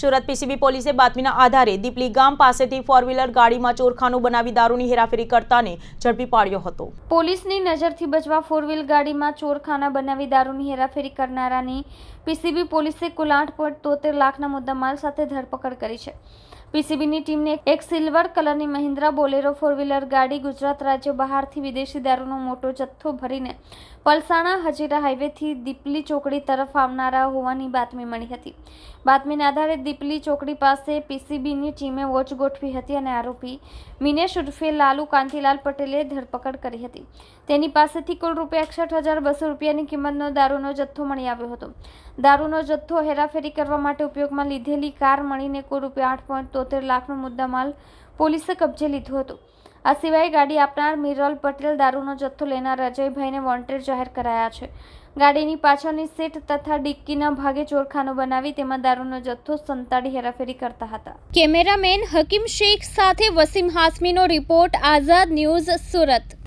Surat PCB પોલીસે બાતમીના આધારે દીપલી ગામ પાસેથી ફોર વ્હીલર ગાડીમાં ચોરખાનું બનાવી દારૂની હેરાફેરી કરતાને ઝડપી પાડ્યો હતો. પોલીસની નજરથી બચવા ફોર વ્હીલ ગાડીમાં ચોરખાના બનાવી દારૂની હેરાફેરી કરનારાની પીસીબી પોલીસે કુલ આઠ તોતેર લાખના મુદ્દામાલ સાથે ધરપકડ કરી છે. પીસીબીની ટીમને એક સિલ્વર કલરની મહિન્દ્રા બોલેરો ફોર વ્હીલર ગાડી ગુજરાત રાજ્ય બહારથી વિદેશી દારૂનો મોટો જથ્થો ભરીને પલસાણા હજીરા હાઈવેથી દીપલી ચોકડી તરફ આવનારા હોવાની બાતમી મળી હતી. બાતમીના આધારે દીપલી ચોકડી પાસે પીસીબીની ટીમે વોચ ગોઠવી હતી અને આરોપી મિનેશ ઉર્ફે લાલુ કાંતિલાલ પટેલે ધરપકડ કરી હતી. તેની પાસેથી કુલ રૂપિયા એકસઠ હજાર બસો રૂપિયાની કિંમતનો દારૂનો જથ્થો મળી આવ્યો હતો. દારૂનો જથ્થો હેરાફેરી કરવા માટે ઉપયોગમાં લીધેલી કાર મળીને કુલ રૂપિયા આઠ પોઈન્ટ તોતેર લાખનો મુદ્દામાલ પોલીસે કબજે લીધો હતો. આ સિવાય ગાડી આપનાર મિરલ પટેલ દારૂનો જથ્થો લેનાર અજયભાઈને વોન્ટેડ જાહેર કરાયા છે. ગાડીની પાછળની સીટ તથા ડિક્કીના ભાગે ચોરખાનો બનાવી તેમાં દારૂનો જથ્થો સંતાડી હેરાફેરી કરતા હતા. કેમેરામેન હકીમ શેખ સાથે વસીમ હાસમીનો રિપોર્ટ આઝાદ ન્યૂઝ સુરત.